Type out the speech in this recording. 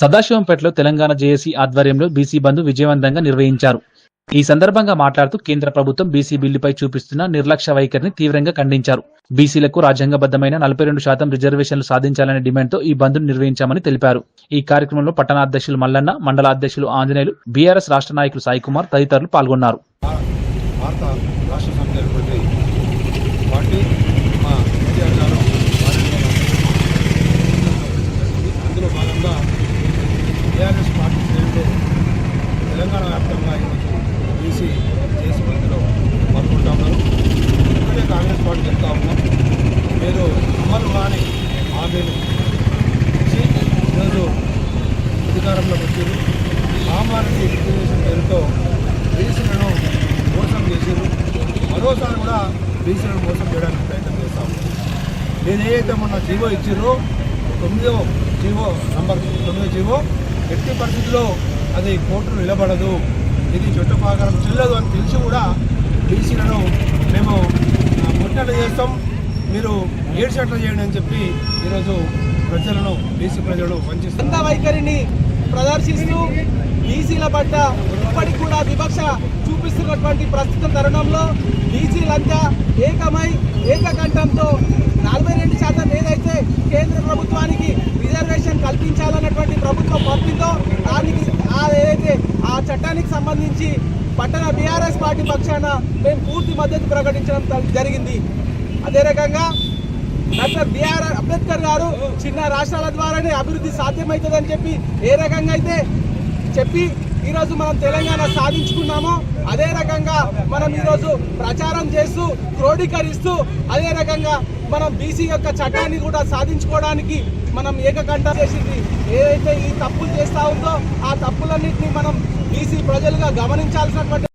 సదాశివంపేటలో Telangana JAC ఆధ్వర్యంలో BC బంధు విజయవంతంగా నిర్వహించారు. ఈ సందర్భంగా మాట్లాడుతూ కేంద్ర ప్రభుత్వం బీసీ బిల్లుపై చూపిస్తున్న నిర్లక్ష్య వైఖరిని తీవ్రంగా ఖండించారు. బీసీలకు రాజ్యాంగబద్ధమైన నలభై రెండు శాతం రిజర్వేషన్లు సాధించాలనే డిమాండ్తో ఈ బంద్ను నిర్వహించామని తెలిపారు. ఈ కార్యక్రమంలో పట్టణాధ్యక్షులు మల్లన్న మండల అధ్యక్షులు ఆంజనేయులు బీఆర్ఎస్ రాష్ట్ర నాయకులు సాయికుమార్ తదితరులు పాల్గొన్నారు. తెలంగాణ వ్యాప్తంగా ఈరోజు బీసీ చేసి మందిలో పాల్గొంటా ఉన్నారు. ఇక్కడే కాంగ్రెస్ పార్టీ చెప్తా ఉన్నాం మీరు అమలు కాని హామీలు ఇచ్చి ఈరోజు అధికారంలోకి వచ్చారు. సామాన్య రిజర్వేషన్ పేరుతో బీసీలను మోసం చేశారు. మరోసారి కూడా బీసీలను మోసం చేయడానికి ప్రయత్నం చేస్తాము ఉన్నారు. నేను ఏదైతే మొన్న జీవో ఇచ్చారో తొమ్మిదో జీవో నంబర్ తొమ్మిదో జీవో ఎట్టి పరిస్థితుల్లో అది కోర్టులో నిలబడదు. ఇది చట్టప్రకారం చెల్లదు అని తెలిసి కూడా బీసీలను మేము ముట్టలు చేస్తాం. మీరు ఏడ్చట్లు చేయండి అని చెప్పి ఈరోజు ప్రజలను బీసీ ప్రజలను వంచిస్తారు అంత వైఖరిని ప్రదర్శిస్తూ బీసీల పట్ల ఇప్పటికి కూడా వివక్ష చూపిస్తున్నటువంటి ప్రస్తుత తరుణంలో బీసీలంతా ఏకమై ఏకకంఠంతో నలభై రెండు శాతం ఏదైతే కేంద్ర ప్రభుత్వానికి రిజర్వేషన్ కల్పించాలన్నటువంటి ప్రభుత్వం పంపిందో దానికి చట్టానికి సంబంధించి పట్టణ బీఆర్ఎస్ పార్టీ పక్షాన మేము పూర్తి మద్దతు ప్రకటించడం జరిగింది. అదే రకంగా డాక్టర్ బిఆర్ అంబేద్కర్ గారు చిన్న రాష్ట్రాల ద్వారానే అభివృద్ధి సాధ్యమవుతుందని చెప్పి ఏ రకంగా అయితే చెప్పి ఈరోజు మనం తెలంగాణ సాధించుకున్నామో అదే రకంగా మనం ఈరోజు ప్రచారం చేస్తూ క్రోడీకరిస్తూ అదే రకంగా మనం బీసీ యొక్క చట్టాన్ని కూడా సాధించుకోవడానికి మనం ఏకకంఠ చేసింది. ఏదైతే ఈ తప్పులు చేస్తా ఉందో ఆ తప్పులన్నింటినీ మనం బీసీ ప్రజలుగా గమనించాల్సినటువంటి